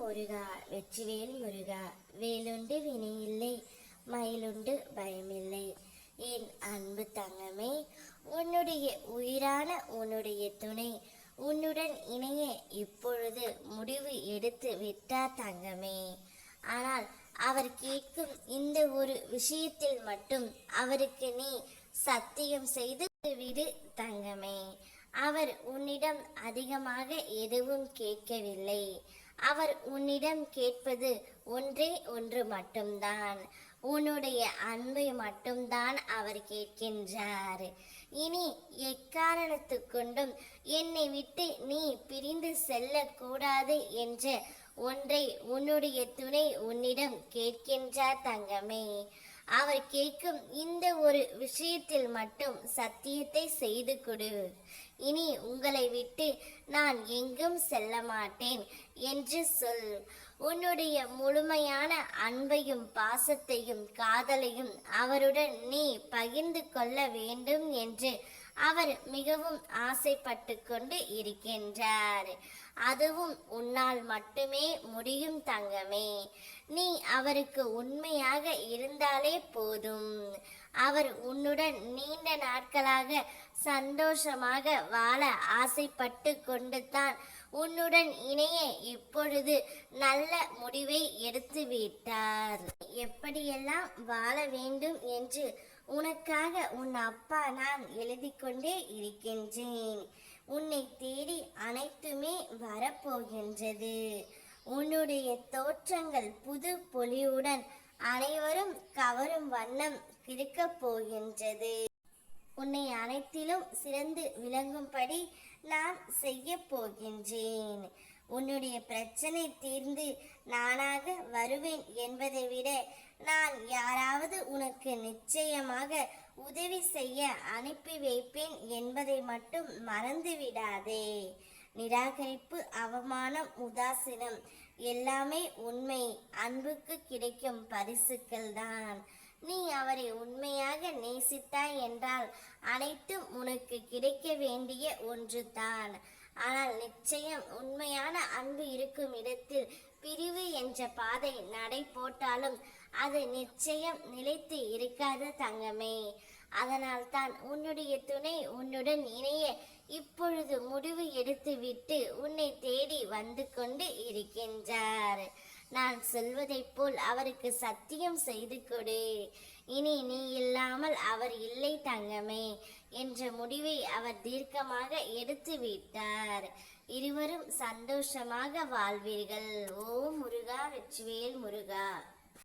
முருகா வெற்றிவேல் முருகா வேலுண்டு வினையில்லை மயிலுண்டு பயமில்லை. என் அன்பு தங்கமே உன்னுடைய உயிரான உன்னுடைய துணை உன்னுடன் இணைய இப்பொழுது முடிவு எடுத்து விட்டார் தங்கமே. ஆனால் அவர் கேட்கும் இந்த ஒரு விஷயத்தில் மட்டும் அவருக்கு நீ சத்தியம் செய்து விடு தங்கமே. அவர் உன்னிடம் அதிகமாக எதுவும் கேட்கவில்லை. அவர் உன்னிடம் கேட்பது ஒன்றே ஒன்று மட்டும்தான். உன்னுடைய அன்பை மட்டும்தான் அவர் கேட்கின்றார். இனி எக்காரணத்து கொண்டும் என்னை விட்டு நீ பிரிந்து செல்லக்கூடாது என்ற ஒன்றை உன்னுடைய துணை உன்னிடம் கேட்கின்றார் தங்கமே. அவர் கேட்கும் இந்த ஒரு விஷயத்தில் மட்டும் சத்தியத்தை செய்து கொடு. இனி உங்களை விட்டு நான் எங்கும் செல்ல மாட்டேன் என்று சொல். உன்னுடைய முழுமையான அன்பையும் பாசத்தையும் காதலையும் அவருடன் நீ பகிர்ந்து கொள்ள வேண்டும் என்று அவர் மிகவும் ஆசைப்பட்டு கொண்டு இருக்கின்றார். அதுவும் உன்னால் மட்டுமே முடியும் தங்கமே. நீ அவருக்கு உண்மையாக இருந்தாலே போதும். அவர் உன்னுடன் நீண்ட நாட்களாக சந்தோஷமாக வாழ ஆசைப்பட்டு கொண்டு தான் உன்னுடன் இணைய இப்பொழுது நல்ல முடிவை எடுத்துவிட்டார். எப்படியெல்லாம் வாழ வேண்டும் என்று உனக்காக உன் அப்பா நான் எழுதி கொண்டே இருக்கின்றேன். உன்னை தேடி அனைத்துமே வரப்போகின்றது. உன்னுடைய தோற்றங்கள் புது பொலிவுடன் அனைவரும் கவரும் வண்ணம் இருக்கப் போகின்றது. உன்னை அனைத்திலும் சிறந்து விளங்கும்படி நான் செய்ய போகின்றேன். உன்னுடைய பிரச்சனை தீர்ந்து நானாக வருவேன் என்பதை விட நான் யாராவது உனக்கு நிச்சயமாக உதவி செய்ய அனுப்பி வைப்பேன் என்பதை மட்டும் மறந்து விடாதே நிராகரிப்பு அவமானம் உதாசீனம் எல்லாமே உண்மை. அன்புக்கு கிடைக்கும் பரிசுக்கள் தான். நீ அவரை உண்மையாக நேசித்தாய் என்றால் அனைத்தும் உனக்கு கிடைக்க வேண்டிய ஒன்றுதான். ஆனால் நிச்சயம் உண்மையான அன்பு இருக்கும் இடத்தில் பிரிவு என்ற பாதை நடை போட்டாலும் அது நிச்சயம் நிலைத்து இருக்காது தங்கமே. அதனால் தான் உன்னுடைய துணை உன்னுடன் இணைய இப்பொழுது முடிவு எடுத்துவிட்டு உன்னை தேடி வந்து கொண்டு இருக்கின்றார். நான் சொல்வதைப் போல் அவருக்கு சத்தியம் செய்து கொடு. இனி நீ இல்லாமல் அவர் இல்லை தங்கமே என்ற முடிவை அவர் தீர்க்கமாக எடுத்து விட்டார். இருவரும் சந்தோஷமாக வாழ்வீர்கள். ஓ முருகா வெற்றிவேல் முருகா.